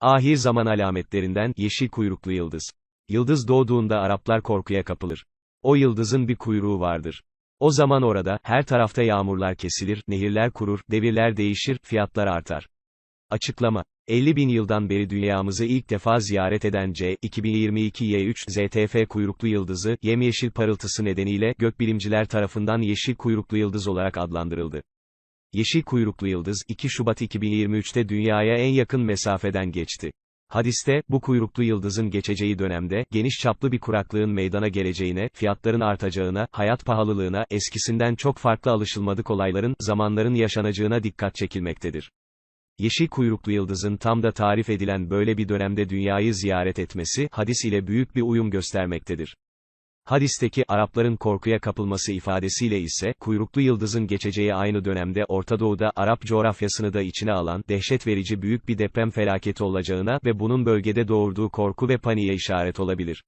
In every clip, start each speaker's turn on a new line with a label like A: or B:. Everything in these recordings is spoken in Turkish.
A: Ahir zaman alametlerinden, yeşil kuyruklu yıldız. Yıldız doğduğunda Araplar korkuya kapılır. O yıldızın bir kuyruğu vardır. O zaman orada, her tarafta yağmurlar kesilir, nehirler kurur, devirler değişir, fiyatlar artar. Açıklama 50 bin yıldan beri dünyamızı ilk defa ziyaret eden C, 2022 Y3, ZTF kuyruklu yıldızı, yemyeşil parıltısı nedeniyle, gökbilimciler tarafından yeşil kuyruklu yıldız olarak adlandırıldı. Yeşil kuyruklu yıldız, 2 Şubat 2023'te dünyaya en yakın mesafeden geçti. Hadiste, bu kuyruklu yıldızın geçeceği dönemde, geniş çaplı bir kuraklığın meydana geleceğine, fiyatların artacağına, hayat pahalılığına, eskisinden çok farklı alışılmadık olayların, zamanların yaşanacağına dikkat çekilmektedir. Yeşil kuyruklu yıldızın tam da tarif edilen böyle bir dönemde dünyayı ziyaret etmesi, hadis ile büyük bir uyum göstermektedir. Hadisteki, Arapların korkuya kapılması ifadesiyle ise, kuyruklu yıldızın geçeceği aynı dönemde Orta Doğu'da Arap coğrafyasını da içine alan, dehşet verici büyük bir deprem felaketi olacağına ve bunun bölgede doğurduğu korku ve paniğe işaret olabilir.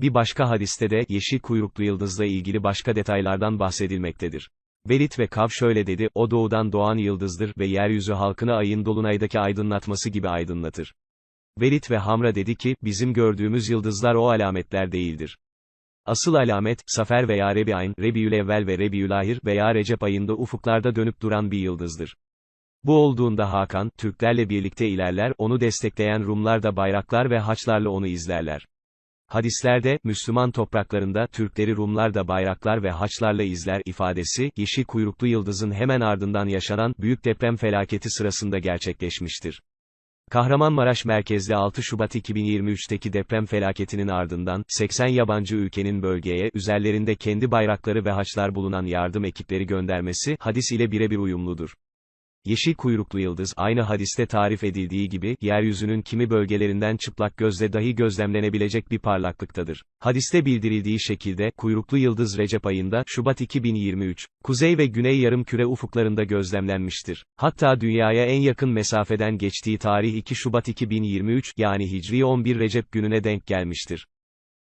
A: Bir başka hadiste de, yeşil kuyruklu yıldızla ilgili başka detaylardan bahsedilmektedir. Velid ve Kav şöyle dedi, o doğudan doğan yıldızdır ve yeryüzü halkını ayın dolunaydaki aydınlatması gibi aydınlatır. Velid ve Hamra dedi ki, bizim gördüğümüz yıldızlar o alametler değildir. Asıl alamet, Safer veya Rebi'ayn, Rebiülevvel ve Rebiülahir veya Recep ayında ufuklarda dönüp duran bir yıldızdır. Bu olduğunda Hakan, Türklerle birlikte ilerler, onu destekleyen Rumlar da bayraklar ve haçlarla onu izlerler. Hadislerde, Müslüman topraklarında Türkleri Rumlar da bayraklar ve haçlarla izler ifadesi, yeşil kuyruklu yıldızın hemen ardından yaşanan büyük deprem felaketi sırasında gerçekleşmiştir. Kahramanmaraş merkezli 6 Şubat 2023'teki deprem felaketinin ardından, 80 yabancı ülkenin bölgeye, üzerlerinde kendi bayrakları ve haçlar bulunan yardım ekipleri göndermesi, hadis ile birebir uyumludur. Yeşil kuyruklu yıldız, aynı hadiste tarif edildiği gibi, yeryüzünün kimi bölgelerinden çıplak gözle dahi gözlemlenebilecek bir parlaklıktadır. Hadiste bildirildiği şekilde, kuyruklu yıldız Recep ayında, Şubat 2023, kuzey ve güney yarım küre ufuklarında gözlemlenmiştir. Hatta dünyaya en yakın mesafeden geçtiği tarih 2 Şubat 2023, yani Hicri 11 Recep gününe denk gelmiştir.